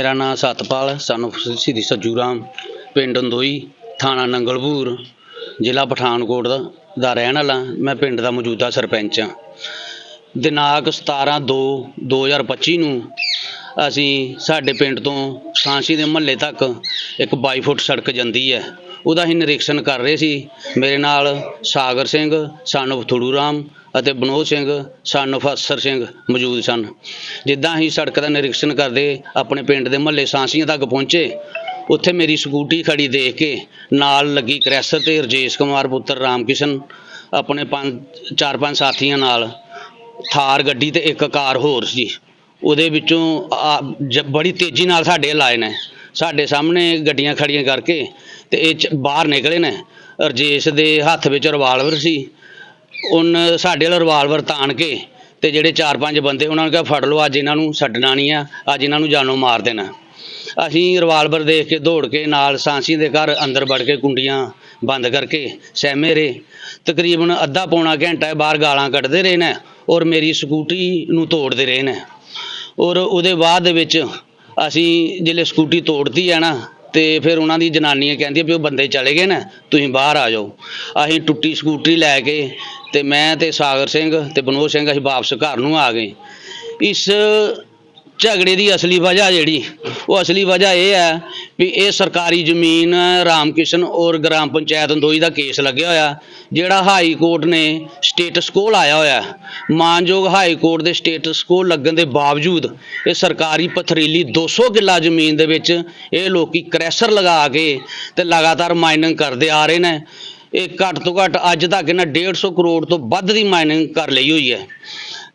ਮੇਰਾ ਨਾਮ ਸਤਪਾਲ, ਸਾਨੂੰ ਸ਼੍ਰੀ ਸੱਜੂ ਰਾਮ, ਪਿੰਡ ਅੰਦੋਈ, ਥਾਣਾ ਨੰਗਲਪੁਰ ਜ਼ਿਲ੍ਹਾ ਪਠਾਨਕੋਟ ਦਾ ਦਾ ਰਹਿਣ ਵਾਲਾ, ਮੈਂ ਪਿੰਡ ਦਾ ਮੌਜੂਦਾ ਸਰਪੰਚ ਹਾਂ। ਦਿਨਾਂਕ 17 2 2025 ਨੂੰ ਅਸੀਂ ਸਾਡੇ ਪਿੰਡ ਤੋਂ ਸਾਂਸੀ ਦੇ ਮਹੱਲੇ ਤੱਕ ਇੱਕ 22 ਫੁੱਟ ਸੜਕ ਜਾਂਦੀ ਹੈ। ਉਹਦਾ ਅਸੀਂ ਨਿਰੀਖਣ ਕਰ ਰਹੇ ਸੀ। ਮੇਰੇ ਨਾਲ ਸਾਗਰ ਸਿੰਘ, ਸਾਨੂੰ ਥੜੂ ਰਾਮ ਅਤੇ ਬਨੋਦ ਸਿੰਘ, ਸਾਨੂੰ ਅਫਸਰ ਸਿੰਘ ਮੌਜੂਦ ਸਨ। ਜਿੱਦਾਂ ਅਸੀਂ ਸੜਕ ਦਾ ਨਿਰੀਖਣ ਕਰਦੇ ਆਪਣੇ ਪਿੰਡ ਦੇ ਮਹੱਲੇ ਸਾਂਸੀਆਂ ਤੱਕ ਪਹੁੰਚੇ, ਉੱਥੇ ਮੇਰੀ ਸਕੂਟੀ ਖੜੀ ਦੇਖ ਕੇ ਨਾਲ ਲੱਗੀ ਕ੍ਰੈਸਰ ਤੇ ਰਜੇਸ਼ ਕੁਮਾਰ, ਪੁੱਤਰ ਰਾਮਕਿਸ਼ਨ, ਆਪਣੇ ਪੰਜ, ਚਾਰ, ਪੰਜ ਸਾਥੀਆਂ ਨਾਲ ਥਾਰ ਗੱਡੀ ਤੇ ਇੱਕ ਕਾਰ ਹੋਰ ਸੀ। ਉਹਦੇ ਵਿੱਚੋਂ ਜ- ਬੜੀ ਤੇਜ਼ੀ ਨਾਲ ਸਾਡੇ ਲਾਏ ਨੇ। ਸਾਡੇ ਸਾਹਮਣੇ ਗੱਡੀਆਂ ਖੜੀਆਂ ਕਰਕੇ ਤੇ ਇਹ 'ਚ, ਬਾਹਰ ਨਿਕਲੇ ਨੇ। ਰਜੇਸ਼ ਦੇ ਹੱਥ ਵਿੱਚ ਰਿਵਾਲਵਰ ਸੀ। ਉਹਨ ਸਾਡੇ ਵੱਲ ਰਿਵਾਲਵਰ ਤਾਣ ਕੇ ਤੇ ਜਿਹੜੇ ਚਾਰ ਪੰਜ ਬੰਦੇ ਉਹਨਾਂ ਨੂੰ ਕਿਹਾ, ਫੜ ਲਓ, ਅੱਜ ਇਹਨਾਂ ਨੂੰ ਛੱਡਣਾ ਨਹੀਂ ਆ, ਅੱਜ ਇਹਨਾਂ ਨੂੰ ਜਾਨੋਂ ਮਾਰ ਦੇਣਾ। ਅਸੀਂ ਰਿਵਾਲਵਰ ਦੇਖ ਕੇ ਦੌੜ ਕੇ ਨਾਲ ਸਾਂਸੀ ਦੇ ਘਰ ਅੰਦਰ ਵੜ ਕੇ ਕੁੰਡੀਆਂ ਬੰਦ ਕਰਕੇ ਸਹਿਮੇ ਰਹੇ ਤਕਰੀਬਨ ਅੱਧਾ ਪੌਣਾ ਘੰਟਾ ਬਾਹਰ ਗਾਲਾਂ ਕੱਢਦੇ ਰਹੇ ਨੇ ਔਰ ਮੇਰੀ ਸਕੂਟੀ ਨੂੰ ਤੋੜਦੇ ਰਹੇ ਨੇ। ਔਰ ਉਹਦੇ ਬਾਅਦ ਦੇ ਵਿੱਚ ਅਸੀਂ ਜਿਹੜੇ ਸਕੂਟੀ ਤੋੜਤੀ ਹੈ ਨਾ ਤੇ ਫਿਰ ਉਹਨਾਂ ਦੀ ਜਨਾਨੀਆਂ ਕਹਿੰਦੀਆਂ ਵੀ ਉਹ ਬੰਦੇ ਚਲੇ ਗਏ ਨਾ, ਤੁਸੀਂ ਬਾਹਰ ਆ ਜਾਓ। ਅਸੀਂ ਟੁੱਟੀ ਸਕੂਟਰੀ ਲੈ ਕੇ ਤੇ ਮੈਂ ਤੇ ਸਾਗਰ ਸਿੰਘ ਤੇ ਬਨੋਦ ਸਿੰਘ ਅਸੀਂ ਵਾਪਸ ਘਰ ਨੂੰ ਆ ਗਏ। ਇਸ ਝਗੜੇ ਦੀ ਅਸਲੀ ਵਜ੍ਹਾ ਜਿਹੜੀ, ਉਹ ਅਸਲੀ ਵਜ੍ਹਾ ਇਹ ਹੈ ਵੀ ਇਹ ਸਰਕਾਰੀ ਜ਼ਮੀਨ ਰਾਮਕਿਸ਼ਨ ਔਰ ਗ੍ਰਾਮ ਪੰਚਾਇਤ ਅੰਦੋਈ ਦਾ ਕੇਸ ਲੱਗਿਆ ਹੋਇਆ, ਜਿਹੜਾ ਹਾਈ ਕੋਰਟ ਨੇ ਸਟੇਟਸ ਕੋਲ ਆਇਆ ਹੋਇਆ ਮਾਨਯੋਗ ਹਾਈ ਕੋਰਟ ਦੇ ਸਟੇਟਸ ਕੋਲ ਲੱਗਣ ਦੇ ਬਾਵਜੂਦ ਇਹ ਸਰਕਾਰੀ ਪਥਰੀਲੀ 200 ਕਿੱਲਾ ਜ਼ਮੀਨ ਦੇ ਵਿੱਚ ਇਹ ਲੋਕੀ ਕ੍ਰੈਸ਼ਰ ਲਗਾ ਕੇ ਤੇ ਲਗਾਤਾਰ ਮਾਈਨਿੰਗ ਕਰਦੇ ਆ ਰਹੇ ਨੇ। ਇਹ ਘੱਟ ਤੋਂ ਘੱਟ ਅੱਜ ਤੱਕ ਇਹਨਾਂ 150 ਕਰੋੜ ਤੋਂ ਵੱਧ ਦੀ ਮਾਈਨਿੰਗ ਕਰ ਲਈ ਹੋਈ ਹੈ।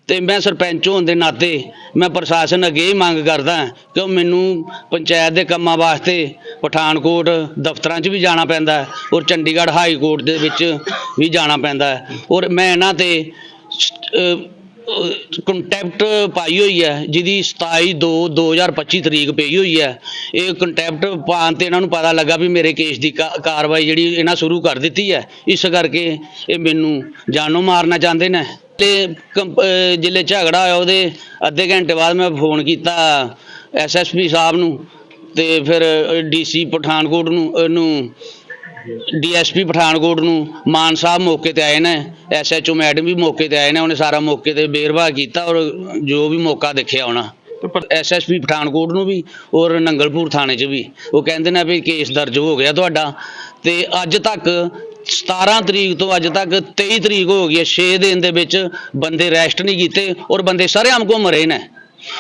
ਤੇ ਮੈਂ ਸਰਪੰਚ ਹੋਣ ਦੇ ਨਾਤੇ ਮੈਂ ਪ੍ਰਸ਼ਾਸਨ ਅੱਗੇ ਹੀ ਮੰਗ ਕਰਦਾ ਕਿ ਉਹ ਮੈਨੂੰ ਪੰਚਾਇਤ ਦੇ ਕੰਮਾਂ ਵਾਸਤੇ ਪਠਾਨਕੋਟ ਦਫ਼ਤਰਾਂ 'ਚ ਵੀ ਜਾਣਾ ਪੈਂਦਾ ਔਰ ਚੰਡੀਗੜ੍ਹ ਹਾਈ ਕੋਰਟ ਦੇ ਵਿੱਚ ਵੀ ਜਾਣਾ ਪੈਂਦਾ ਔਰ ਮੈਂ ਇਹਨਾਂ ਤੇ ਕੰਟੈਕਟ ਪਾਈ ਹੋਈ ਹੈ, ਜਿਹਦੀ 27 2 2025 ਤਰੀਕ ਪਈ ਹੋਈ ਹੈ। ਇਹ ਕੰਟੈਕਟ ਪਾਉਣ ਤੇ ਇਹਨਾਂ ਨੂੰ ਪਤਾ ਲੱਗਾ ਵੀ ਮੇਰੇ ਕੇਸ ਦੀ ਕਾ- ਕਾਰਵਾਈ ਜਿਹੜੀ ਇਹਨਾਂ ਸ਼ੁਰੂ ਕਰ ਦਿੱਤੀ ਹੈ। ਇਸ ਕਰਕੇ ਇਹ ਮੈਨੂੰ ਜਾਨੋਂ ਮਾਰਨਾ ਚਾਹੁੰਦੇ ਨੇ। ਤੇ ਕੰਪ- ਅਹ ਝਗੜਾ ਹੋਇਆ ਉਹਦੇ, ਅੱਧੇ ਘੰਟੇ ਬਾਅਦ ਮੈਂ ਫੋਨ ਕੀਤਾ ਐਸਐਸਪੀ ਸਾਹਿਬ ਨੂੰ ਤੇ ਫਿਰ ਡੀਸੀ ਪਠਾਨਕੋਟ ਨੂੰ, ਉਹਨੂੰ ਡੀਐਸਪੀ ਪਠਾਨਕੋਟ ਨੂੰ ਮਾਨ ਸਾਹਿਬ ਮੌਕੇ ਤੇ ਆਏ ਨੇ ਐਸਐਚਓ ਮੈਡਮ ਵੀ ਮੌਕੇ ਤੇ ਆਏ ਨੇ, ਉਹਨੇ ਸਾਰਾ ਮੌਕੇ ਤੇ ਬੇਰਵਾ ਕੀਤਾ ਔਰ ਜੋ ਵੀ ਮੌਕਾ ਦੇਖਿਆ ਹੋਣਾ। ਐਸਐਸਪੀ ਪਠਾਨਕੋਟ ਨੂੰ ਵੀ ਔਰ ਨੰਗਲਪੁਰ ਥਾਣੇ 'ਚ ਵੀ। ਉਹ ਕਹਿੰਦੇ ਨੇ ਵੀ ਕੇਸ ਦਰਜ ਹੋ ਗਿਆ ਤੁਹਾਡਾ। ਤੇ ਅੱਜ ਤੱਕ 17 ਤਰੀਕ ਤੋਂ ਅੱਜ ਤੱਕ 23 ਤਰੀਕ ਹੋ ਗਈ ਹੈ। 6 ਦਿਨ ਦੇ ਵਿੱਚ ਬੰਦੇ ਰੈਸਟ ਨਹੀਂ ਕੀਤੇ ਔਰ ਬੰਦੇ ਸਾਰੇ ਆਮ ਘੁੰਮ ਰਹੇ ਨੇ।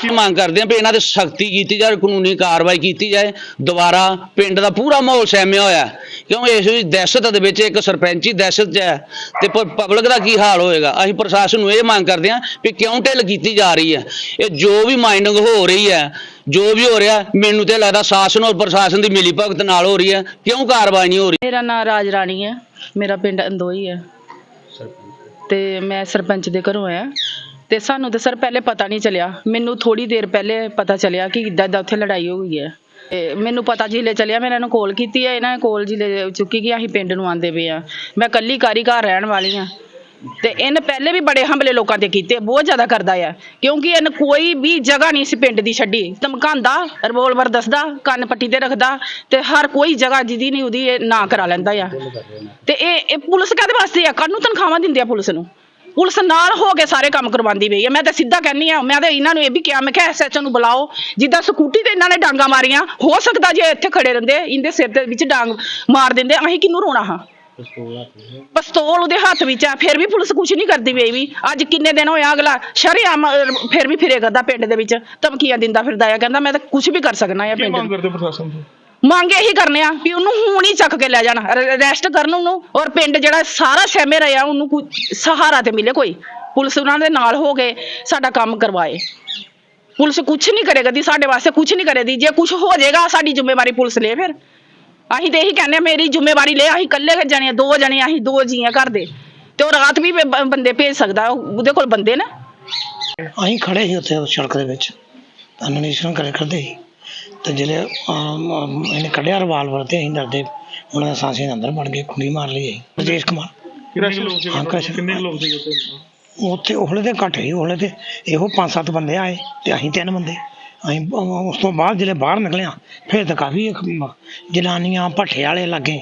ਕੀ ਮੰਗ ਕਰਦੇ ਆ ਵੀ ਇਹਨਾਂ ਤੇ ਸਖਤੀ ਕੀਤੀ ਜਾਏ ਕਾਨੂੰਨੀ ਕਾਰਵਾਈ ਕੀਤੀ ਜਾਏ। ਦੁਬਾਰਾ ਪਿੰਡ ਦਾ ਪੂਰਾ ਮਾਹੌਲ ਸਹਿਮਿਆ ਹੋਇਆ ਕਿਉਂ ਇਸ ਵਿੱਚ ਦਹਿਸ਼ਤ ਦੇ ਵਿੱਚ ਇੱਕ ਸਰਪੰਚੀ ਦਹਿਸ਼ਤ 'ਚ ਹੈ ਤੇ ਪਬਲਿਕ ਦਾ ਕੀ ਹਾਲ ਹੋਏਗਾ? ਅਸੀਂ ਪ੍ਰਸ਼ਾਸਨ ਨੂੰ ਇਹ ਮੰਗ ਕਰਦੇ ਆ ਵੀ ਕਿਉਂ ਢਿੱਲ ਕੀਤੀ ਜਾ ਰਹੀ ਹੈ? ਇਹ ਜੋ ਵੀ ਮਾਈਨਿੰਗ ਹੋ ਰਹੀ ਹੈ, ਜੋ ਵੀ ਹੋ ਰਿਹਾ, ਮੈਨੂੰ ਤੇ ਲੱਗਦਾ ਸ਼ਾਸਨ ਔਰ ਪ੍ਰਸ਼ਾਸਨ ਦੀ ਮਿਲੀ ਭਗਤ ਨਾਲ ਹੋ ਰਹੀ ਹੈ। ਕਿਉਂ ਕਾਰਵਾਈ ਨਹੀਂ ਹੋ ਰਹੀ? ਮੇਰਾ ਨਾਮ ਰਾਜ ਰਾਣੀ ਹੈ। ਮੇਰਾ ਪਿੰਡ ਅੰਦੋਈ ਹੈ। ਤੇ ਮੈਂ ਸਰਪੰਚ ਦੇ ਘਰੋਂ ਆਇਆ ਤੇ ਸਾਨੂੰ ਤਾਂ ਸਰ ਪਹਿਲੇ ਪਤਾ ਨਹੀਂ ਚੱਲਿਆ। ਮੈਨੂੰ ਥੋੜੀ ਦੇਰ ਪਹਿਲੇ ਪਤਾ ਚੱਲਿਆ ਕਿ ਇਦਾਂ ਦਾ ਉੱਥੇ ਲੜਾਈ ਹੋ ਗਈ ਹੈ। ਤੇ ਮੈਨੂੰ ਪਤਾ ਜਿਲੇ ਚੱਲਿਆ, ਮੈਂ ਇਹਨਾਂ ਨੂੰ ਕਾਲ ਕੀਤੀ ਹੈ, ਇਹਨਾਂ ਨੇ ਕਾਲ ਜਿਲੇ ਚੁੱਕੀ ਕਿ ਅਸੀਂ ਪਿੰਡ ਨੂੰ ਆਂਦੇ ਪਏ ਆ ਮੈਂ ਕੱਲੀ ਕਾਰੀ ਘਰ ਰਹਿਣ ਵਾਲੀ ਆ ਤੇ ਇਹਨੇ ਪਹਿਲੇ ਵੀ ਬੜੇ ਹਮਲੇ ਲੋਕਾਂ ਤੇ ਕੀਤੇ, ਬਹੁਤ ਜ਼ਿਆਦਾ ਕਰਦਾ ਆ। ਕਿਉਂਕਿ ਇਹਨ ਕੋਈ ਵੀ ਜਗ੍ਹਾ ਨਹੀਂ ਸੀ ਪਿੰਡ ਦੀ ਛੱਡੀ। ਧਮਕਾਉਂਦਾ ਰਿਵੋਲਵਰ ਦੱਸਦਾ, ਕੰਨ ਪੱਟੀ ਤੇ ਰੱਖਦਾ ਤੇ ਹਰ ਕੋਈ ਜਗ੍ਹਾ ਜਿਹਦੀ ਨਹੀਂ ਉਹਦੀ ਨਾ ਕਰਾ ਲੈਂਦਾ ਆ। ਤੇ ਇਹ ਇਹ ਪੁਲਿਸ ਕਾਹਦੇ ਵਾਸਤੇ ਆ? ਕਾਹਨੂੰ ਤਨਖਾਹਾਂ ਦਿੰਦੇ ਆ ਪੁਲਿਸ ਨੂੰ। ਪੁਲਿਸ ਨਾਲ ਹੋ ਕੇ ਸਾਰੇ ਕੰਮ ਕਰਵਾਉਂਦੀ ਪਈ ਹੈ ਮੈਂ ਤਾਂ ਸਿੱਧਾ ਕਹਿੰਨੀ ਆ ਮੈਂ ਤਾਂ ਇਹਨਾਂ ਨੂੰ ਇਹ ਵੀ ਕਿਹਾ ਮੈਂ ਕਿਹਾ ਐਸਐਚਓ ਨੂੰ ਬੁਲਾਓ। ਜਿੱਦਾਂ ਸਕੂਟੀ ਤੇ ਇਹਨਾਂ ਨੇ ਡਾਂਗਾ ਮਾਰੀਆਂ ਹੋ ਸਕਦਾ ਜੇ ਇੱਥੇ ਖੜੇ ਰਹਿੰਦੇ ਇਹਦੇ ਸਿਰ ਦੇ ਵਿੱਚ ਡਾਂਗ ਮਾਰ ਦਿੰਦੇ ਅਸੀਂ ਕਿਹਨੂੰ ਰੋਣਾ ਹਾਂ? ਪਿਸਤੌਲ ਉਹਦੇ ਹੱਥ ਵਿੱਚ ਆ ਫਿਰ ਵੀ ਪੁਲਿਸ ਕੁਝ ਨਹੀਂ ਕਰਦੀ ਪਈ ਵੀ। ਅੱਜ ਕਿੰਨੇ ਦਿਨ ਹੋਇਆ ਅਗਲਾ ਸ਼ਰੇਆਮ ਅਹ, ਫਿਰ ਵੀ ਫਿਰੇ ਕਰਦਾ ਪਿੰਡ ਦੇ ਵਿੱਚ। ਧਮਕੀਆਂ ਦਿੰਦਾ ਫਿਰਦਾ ਆ ਕਹਿੰਦਾ ਮੈਂ ਤਾਂ ਕੁਝ ਵੀ ਕਰ ਸਕਣਾ ਆ ਕੀ ਪਿੰਡ ਮੰਗ ਕਰਦੇ ਪ੍ਰਸ਼ਾਸਨ ਤੋਂ? ਮੰਗ ਇਹੀ ਕਰਨੇ ਆ ਵੀ ਉਹਨੂੰ ਹੁਣ ਹੀ ਚੱਕ ਕੇ ਲੈ ਜਾਣ ਅਰੈਸਟ ਕਰਨ ਉਹਨੂੰ ਔਰ ਪਿੰਡ ਜਿਹੜਾ ਸਾਰਾ ਸਹਿਮੇ ਰਿਹਾ ਉਹਨੂੰ ਕੋਈ ਸਹਾਰਾ ਤੇ ਮਿਲੇ ਕੋਈ। ਪੁਲਿਸ ਉਹਨਾਂ ਦੇ ਨਾਲ ਹੋ ਕੇ ਸਾਡਾ ਕੰਮ ਕਰਵਾਏ। ਪੁਲਿਸ ਕੁਝ ਨਹੀਂ ਕਰੇਗਾ ਦੀ ਸਾਡੇ ਵਾਸਤੇ ਕੁਝ ਨਹੀਂ ਕਰੇਗੀ ਜੇ ਕੁਝ ਹੋ ਜਾਏਗਾ ਸਾਡੀ ਜ਼ਿੰਮੇਵਾਰੀ ਪੁਲਿਸ ਲੈ ਫਿਰ। ਅਸੀਂ ਤੇ ਇਹੀ ਕਹਿੰਦੇ ਆ ਮੇਰੀ ਜ਼ਿੰਮੇਵਾਰੀ ਲੈ ਅਸੀਂ ਇਕੱਲੇ ਜਾਣੇ ਆ, ਦੋ ਜਣੇ ਅਸੀਂ ਦੋ ਜੀਆਂ ਘਰ ਦੇ। ਤੇ ਉਹ ਰਾਤ ਵੀ ਬੰਦੇ ਭੇਜ ਸਕਦਾ ਉਹਦੇ ਕੋਲ ਬੰਦੇ ਨਾ। ਅਸੀਂ ਖੜੇ ਸੀ ਉੱਥੇ ਸੜਕ ਦੇ ਵਿੱਚ। ਤਾਂ ਨਿਰੀਖਣ ਕਰੇ ਕਰਦੇ ਸੀ। ਤੇ ਜਿਹੜੇ ਇਹਨੇ ਕੱਢਿਆ ਰਿਵਾਲਵਰ ਤੇ ਅਸੀਂ ਡਰਦੇ ਉਹਨਾਂ ਦੇ ਸਾਂਸੀ ਦੇ ਅੰਦਰ ਵੜ ਗਏ ਕੁੰਡੀ ਮਾਰ ਲਈ ਅਸੀਂ। ਰਜੇਸ਼ ਕੁਮਾਰ। ਹਾਂ, ਉੱਥੇ? ਉੱਥੇ ਉਹਲੇ ਤੇ ਘੱਟ ਸੀ ਉਹਲੇ ਤੇ ਇਹੋ ਪੰਜ ਸੱਤ ਬੰਦੇ ਆਏ ਤੇ ਅਸੀਂ ਤਿੰਨ ਬੰਦੇ। ਅਸੀਂ ਉਸ ਤੋਂ ਬਾਅਦ ਜਿਹੜੇ ਬਾਹਰ ਨਿਕਲਿਆ ਫਿਰ ਤਾਂ ਕਾਫੀ ਜਨਾਨੀਆਂ ਭੱਠੇ ਵਾਲੇ ਲੱਗੇ